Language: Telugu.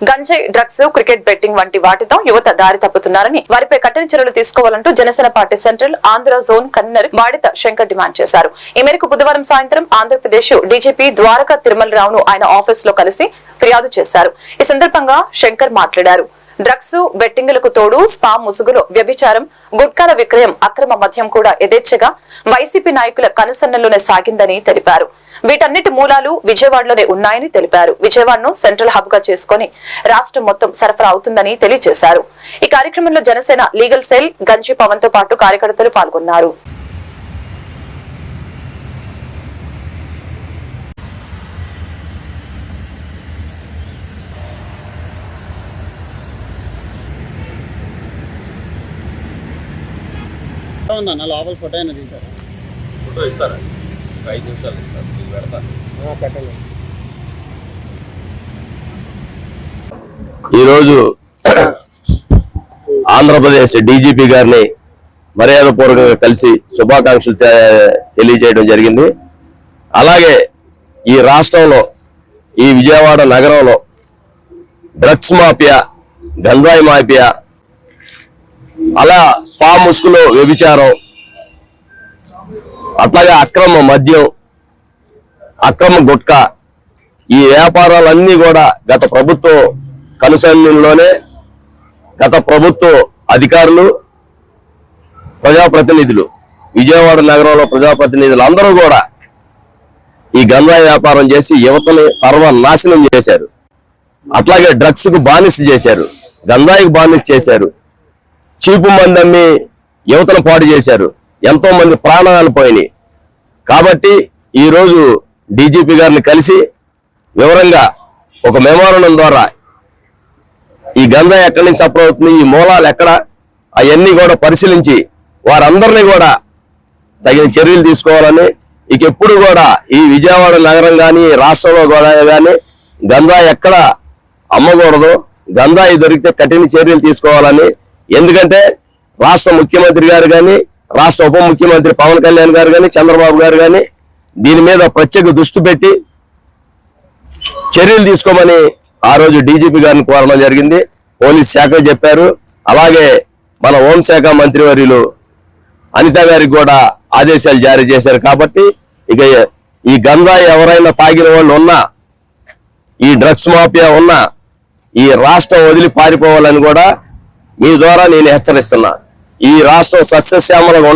గంజాయి డ్రగ్స్ క్రికెట్ బెట్టింగ్ వంటి వాటితో యువత దారి తప్పుతున్నారని వారిపై కఠిన చర్యలు తీసుకోవాలంటూ Janasena party central Andhra zone convener Badita Shankar demand చేశారు. ఈ మేరకు బుధవారం సాయంత్రం ఆంధ్రప్రదేశ్ డీజీపీ ద్వారకా తిరుమలరావును ఆయన ఆఫీస్లో కలిసి ఫిర్యాదు చేశారు. ఈ సందర్భంగా శంకర్ మాట్లాడారు. డ్రగ్స్ బెట్టింగులకు తోడు స్పా ముసుగులో వ్యభిచారం గుట్కాల విక్రయం అక్రమ మద్యం కూడా యథేచ్ఛగా వైసీపీ నాయకుల కనుసన్నల్లోనే సాగిందని తెలిపారు. వీటన్నిటి మూలాలు విజయవాడలోనే ఉన్నాయని తెలిపారు. విజయవాడను సెంట్రల్ హబ్గా చేసుకుని రాష్ట్రం మొత్తం సరఫరా అవుతుందని తెలియజేశారు. ఈ కార్యక్రమంలో జనసేన లీగల్ సెల్ గంజి పవన్తో పాటు కార్యకర్తలు పాల్గొన్నారు. ఉందన్న లోపల ఫోటో అయినా తీశారు ఫోటో ఇస్తారా? ఒక ఐదు నిమిషాలు ఇస్తారు మీకు పెడతాను పెట్టండి. ఈరోజు ఆంధ్రప్రదేశ్ డీజీపీ గారిని మర్యాదపూర్వకంగా కలిసి శుభాకాంక్షలు తెలియజేయడం జరిగింది. అలాగే ఈ రాష్ట్రంలో ఈ విజయవాడ నగరంలో డ్రగ్స్ మాఫియా గంజాయి మాఫియా అలా స్పా ముసుగులో వ్యభిచారం అట్లాగే అక్రమ మద్యం అక్రమ గుట్కా ఈ వ్యాపారాలన్నీ కూడా గత ప్రభుత్వం కనుసన్నల్లోనే గత ప్రభుత్వ అధికారులు ప్రజాప్రతినిధులు విజయవాడ నగరంలో ప్రజాప్రతినిధులు అందరూ కూడా ఈ గంజాయి వ్యాపారం చేసి యువతని సర్వనాశనం చేశారు. అట్లాగే డ్రగ్స్కు బానిస చేశారు. గంజాయికి బానిస చేశారు. చీపు మందమ్మి యువతను పాడు చేశారు. ఎంతో మంది ప్రాణాలు పోయినాయి. కాబట్టి ఈరోజు డీజీపీ గారిని కలిసి వివరంగా ఒక మెమోరండం ద్వారా ఈ గంజా ఎక్కడి నుంచి సప్లై అవుతుంది ఈ మూలాలు ఎక్కడ అవన్నీ కూడా పరిశీలించి వారందరినీ కూడా తగిన చర్యలు తీసుకోవాలని ఇక ఎప్పుడు కూడా ఈ విజయవాడ నగరం కానీ రాష్ట్రంలో కూడా కానీ గంజా ఎక్కడ అమ్మకూడదు. గంజాయి దొరికితే కఠిన చర్యలు తీసుకోవాలని ఎందుకంటే రాష్ట్ర ముఖ్యమంత్రి గారు కానీ రాష్ట్ర ఉప ముఖ్యమంత్రి పవన్ కళ్యాణ్ గారు కానీ చంద్రబాబు గారు కానీ దీని మీద ప్రత్యేక దృష్టి పెట్టి చర్యలు తీసుకోమని ఆ రోజు డీజీపీ గారిని కోరడం జరిగింది. పోలీస్ శాఖ చెప్పారు. అలాగే మన హోంశాఖ మంత్రివర్యులు అనిత గారికి కూడా ఆదేశాలు జారీ చేశారు కాబట్టి ఇక ఈ గంజాయి ఎవరైనా తాగిన వాళ్ళు ఉన్నా ఈ డ్రగ్స్ మాఫియా ఉన్నా ఈ రాష్ట్రం వదిలి పారిపోవాలని కూడా మీ ద్వారా నేను హెచ్చరిస్తున్నా. ఈ రాష్ట్రం సస్యశ్యామలంగా